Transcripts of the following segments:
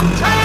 Time.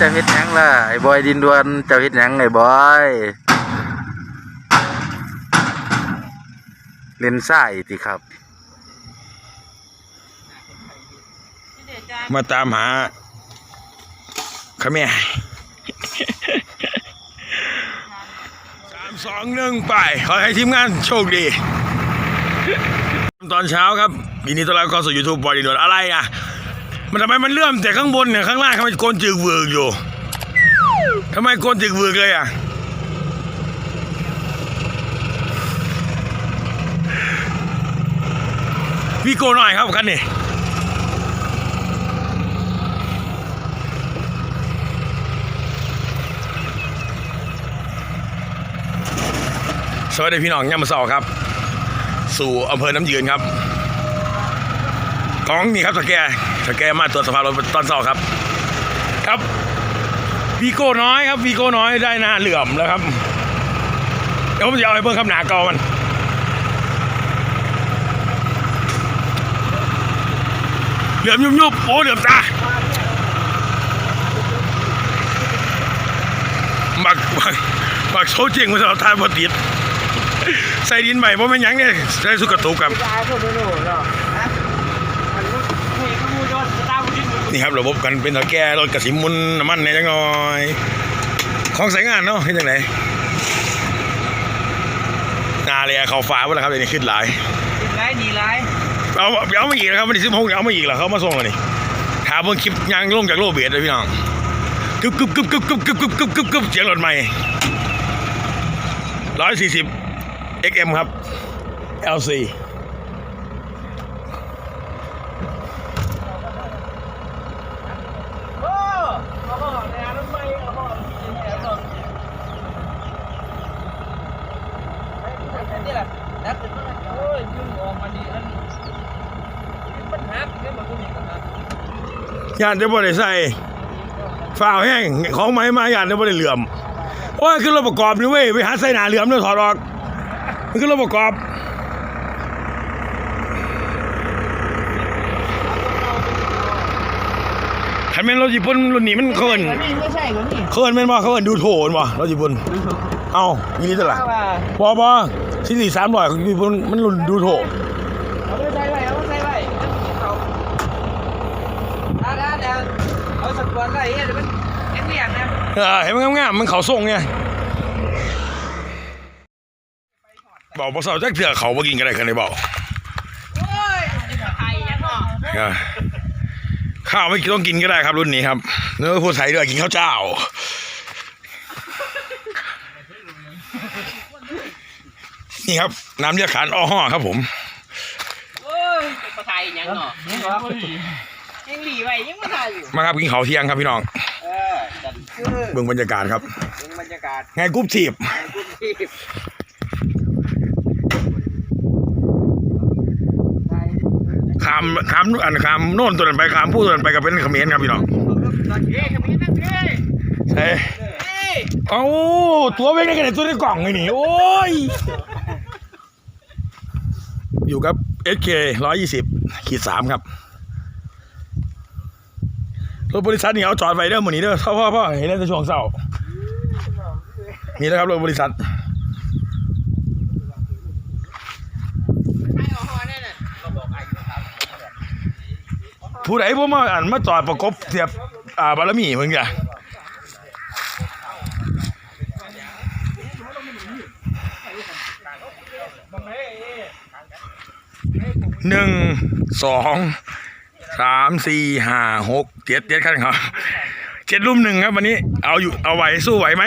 เจ้าเฮ็ดหยังล่ะไอ้บอยดินดวนเจ้าเฮ็ดหยังไอ้บอยเล่นทรายติครับ มาตามหาขะแม่สามสองหนึ่งไป ขอให้ทีมงานโชคดี ตอนเช้าครับยินดีต้อนรับเข้าสู่ยูทูบบอยดี้โดนอะไรอะ มันทำไมมันเลื่อมแต่ข้างบนเนี่ยข้างล่างทำไมโกนจึกเวิร์กอยู่ทำไมโกนจึกเวิร์กเลยอะพี่โกหน่อยครับคันนี้สวัสดีพี่น้องย่ามาสอครับ สู่อำเภอน้ำยืนครับกองนี่ครับสแก สแกมาตรวจสภาพรถตอนสอบครับ ครับวีโก้น้อยครับวีโก้น้อยได้หน้าเหลื่อมแล้วครับ เดี๋ยวผมจะเอาไปเพิ่มคำหนาเก่ามันเหลื่อมยุบยุบโอ้เหลื่อมตาหมักหมักหมักโซเจงมาสาวทานบติดใส่ดินใหม่เพราะไมันหยังเนี่ยใส่สุกกระตุกครับ นี่ครับระบบกันเป็นตะแก่รถกระสิมุนน้ำมันเนี่ยจังหน่อยของใส่งานเนาะเห็นจังไหนนาเลยเขาฟ้าเวลาครับเดี๋ยวนี้ขึ้นหลายร้ายดีร้ายเอาเอามาอีกแล้วครับวันที่สิบหกเอามาอีกแล้วเขามาส่งเลยนี่ถามเบิ่งคลิปยางลงจากโลเบียดเลยพี่น้องกึบกึบกึบกึบกึบกึบกึบกึบกึบกึบเสียงรถใหม่ร้อยสี่สิบ XM ครับ LC โอ้เอาพ่อแนวรถไฟเอาพ่อแนวรถนี่แหละนัดเป็นโอ้ยยุ่งออกมาดีอันปัญหาเป็นแบบนี้กันนะ ยานจะบ่ได้ใส่ฝ้าวแห้งของไม้มายานจะบ่ได้เหลื่อมโอ้ยคือรถประกอบนี่เว้ยไปหาใส่หนาเหลื่อมเนี่ยถอดออกมันคือรถประกอบคันแม่นรถญี่ปุ่นรุ่นนี้มันเคินนี่ไม่ใช่กว่านี่เคินแม่นบ่เคินดูโถนบ่รถญี่ปุ่นเอ้ามีนี่เท่าไหร่ว่าบ่บ่สี่สี่สามร้อยของญี่ปุ่นมันรุ่นดูโถ เอาไปใส่ไว้เอาไปใส่ไว้เอา ถ้าถ้าเดี๋ยวเอาสักวันไรเดี๋ยวมันเอ็นเวียนนะเออเห็นมันงามๆมันเขาส่งไงบอกบ่เศร้าจักเถื่อเขาบ่กินกันได้คันได้บอกโอ้ยไอ้ยังเนาะอะข้าวไม่ต้องกินก็ได้ครับรุ่นนี้ครับเนื้อผู้ไทยด้วยกินข้าวเจ้านี่ครับน้ำเลือดขานอ้อห่อครับผมโอ้ยปลาไทยยังเนาะ ยังหลีไว้ยังมาถ่ายอยู่มาครับกินข้าวเที่ยงครับพี่น้องเออจัดคือเบิ่งบรรยากาศครับเป็นบรรยากาศไงกรุ๊ปทีบในพื้นที่ได้ขามขามอันขามโน่นตัวนั้นไปขามผู้ตัวนั้นไปก็เป็นเขมรครับพี่น้องเฮ้ยขมิ้นนั่นเฮ้ยใช่เฮ้ยเอ้าตัวเว้งได้กันไหนตัวในกล่องไงนี่โอ้ยอยู่กับ SK ร้อยยี่สิบขีดสามครับ รถบริษัทนี่เอาจอดไว้เด้อหมือนี้เด้อพ่อพ่อพ่อเห็นในช่วงเสาร์มีแล้วครับรถบริษัทผู้ใดผมมาอ่านมาจอดประกบเสียบอ่าบารมีเพิ่งจ้ะหนึ่งสอง สามสี่ห้าหกเจ็ดเจ็ดขั้นครับเจ็ดรุ่มหนึ่งครับวันนี้ เอาอยู่เอาไหวสู้ไหวไหม